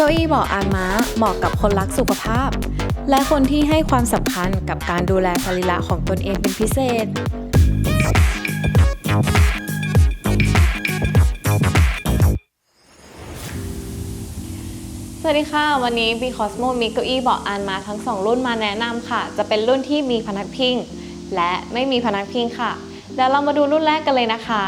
เก้าอี้เบาะอานม้าเหมาะกับคนรักสุขภาพ และคนที่ให้ความสำคัญกับการดูแลสรีระของตนเองเป็นพิเศษ สวัสดีค่ะ วันนี้ B Cosmo มีเก้าอี้เบาะอันมาทั้ง 2 รุ่นมาแนะนำค่ะ จะเป็นรุ่นที่มีพนักพิง และไม่มีพนักพิงค่ะเดี๋ยวเรามาดูรุ่นแรกกันเลยนะคะ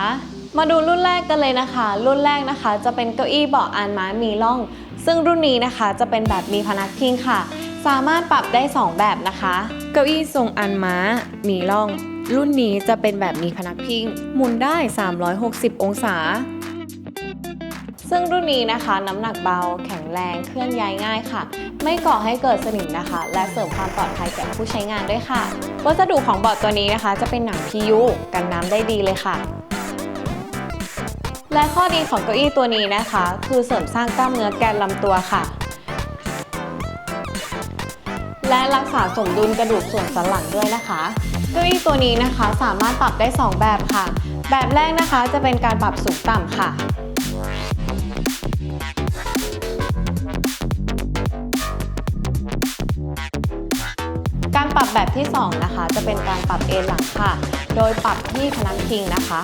มาดูรุ่นแรกกันเลยนะคะ รุ่นแรกนะคะ จะเป็นเก้าอี้เบาะอันม้ามีร่อง ซึ่งรุ่นนี้นะคะจะเป็นแบบมีพนักพิงค่ะ สามารถปรับได้ 2 แบบนะคะ เก้าอี้ทรงอันม้า มีร่อง รุ่นนี้จะเป็นแบบมีพนักพิง หมุนได้ 360 องศา ซึ่งรุ่นนี้นะคะ น้ำหนักเบาแข็งแรงเคลื่อนย้ายง่ายค่ะ ไม่ก่อให้เกิดสนิมนะคะ และเสริมความปลอดภัยแก่ผู้ใช้งานด้วยค่ะ วัสดุของเบาะตัวนี้นะคะ จะเป็นหนัง PU กันน้ำได้ดีเลยค่ะ และข้อดีของเก้าอี้ตัวนี้นะคะ คือเสริมสร้างกล้ามเนื้อแกนลำตัวค่ะ และรักษาสมดุลกระดูกส่วนสันหลังด้วยนะคะเก้าอี้ตัวนี้นะคะสามารถปรับได้ 2 แบบค่ะ แบบแรกนะคะจะเป็นการปรับสูงต่ำค่ะ การปรับแบบที่ 2 นะคะ จะเป็นการปรับเอนหลังค่ะ โดยปรับที่พนักพิงนะคะ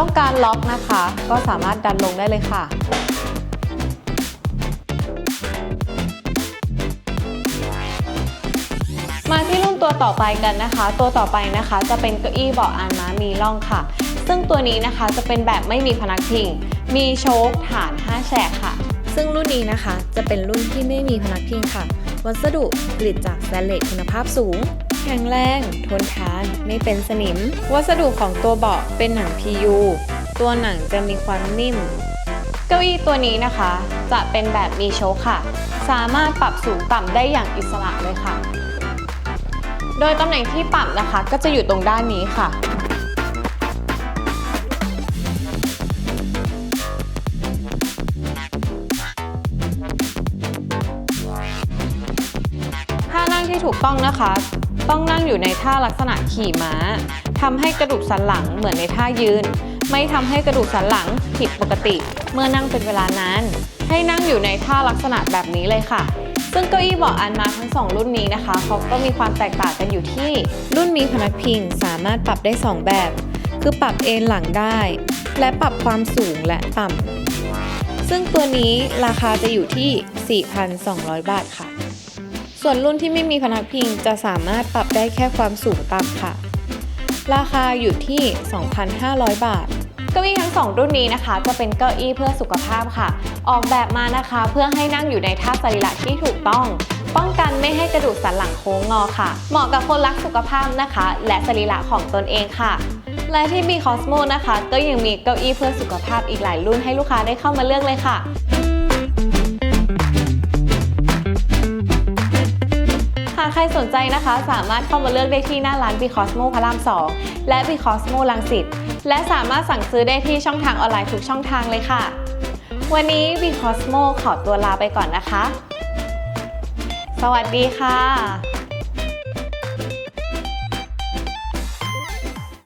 ต้องการล็อกนะคะ ก็สามารถดันลงได้เลยค่ะ มาที่รุ่นตัวต่อไปกันนะคะ ตัวต่อไปนะคะ จะเป็นเก้าอี้เบาะอานม้ามีร่องค่ะ ซึ่งตัวนี้นะคะจะเป็นแบบไม่มีพนักพิง มีโชคฐาน 5 แฉกค่ะ ซึ่งรุ่นนี้นะคะจะเป็นรุ่นที่ไม่มีพนักพิงค่ะ วัสดุผลิตจากสแตนเลสคุณภาพสูง แข็งแรง ทนทาน ไม่เป็นสนิม วัสดุของตัวเบาะเป็นหนัง PU ตัวหนังจะมีความนิ่ม เก้าอี้ตัวนี้นะคะ จะเป็นแบบมีโชคค่ะ สามารถปรับสูงต่ำได้อย่างอิสระเลยค่ะ โดยตำแหน่งที่ปรับนะคะ ก็จะอยู่ตรงด้านนี้ค่ะท่านั่งที่ถูกต้องนะคะ ต้องนั่งอยู่ในท่าลักษณะขี่ม้าทำให้กระดูกสันหลังเหมือนในท่ายืน ไม่ทำให้กระดูกสันหลังผิดปกติ เมื่อนั่งเป็นเวลานานให้นั่งอยู่ในท่าลักษณะแบบนี้เลยค่ะ ซึ่งเก้าอี้เบาะอันมาทั้งสองรุ่นนี้นะคะเขาก็มีความแตกต่างกันอยู่ที่ รุ่นมีพนักพิงสามารถปรับได้ 2 แบบ คือปรับเอนหลังได้ และปรับความสูงและต่ำซึ่งตัวนี้ราคาจะอยู่ที่ 4,200 บาทค่ะ ส่วนรุ่นที่ไม่มีพนักพิงจะสามารถปรับได้แค่ความสูงต่ำค่ะ ราคาอยู่ที่ 2,500 บาท เก้าอี้ทั้งสองรุ่นนี้นะคะ จะเป็นเก้าอี้เพื่อสุขภาพค่ะ ออกแบบมานะคะเพื่อให้นั่งอยู่ในท่าสรีระที่ถูกต้อง ป้องกันไม่ให้กระดูกสันหลังโค้งงอค่ะ เหมาะกับคนรักสุขภาพนะคะ และสรีระของตนเองค่ะและที่ B Cosmo นะคะ ก็ยังมีเก้าอี้เพื่อสุขภาพอีกหลายรุ่นให้ลูกค้าได้เข้ามาเลือกเลยค่ะ หากใครสนใจนะคะ สามารถเข้ามาเลือกได้ที่หน้าร้าน b ีคอสโมพระราม 2 และ b ีคอสโมลังสิตและสามารถสั่งซื้อได้ที่ช่องทางออนไลน์ทุกช่องทางเลยค่ะ วันนี้ b ีคอสโมขอตัวลาไปก่อนนะคะ สวัสดีค่ะ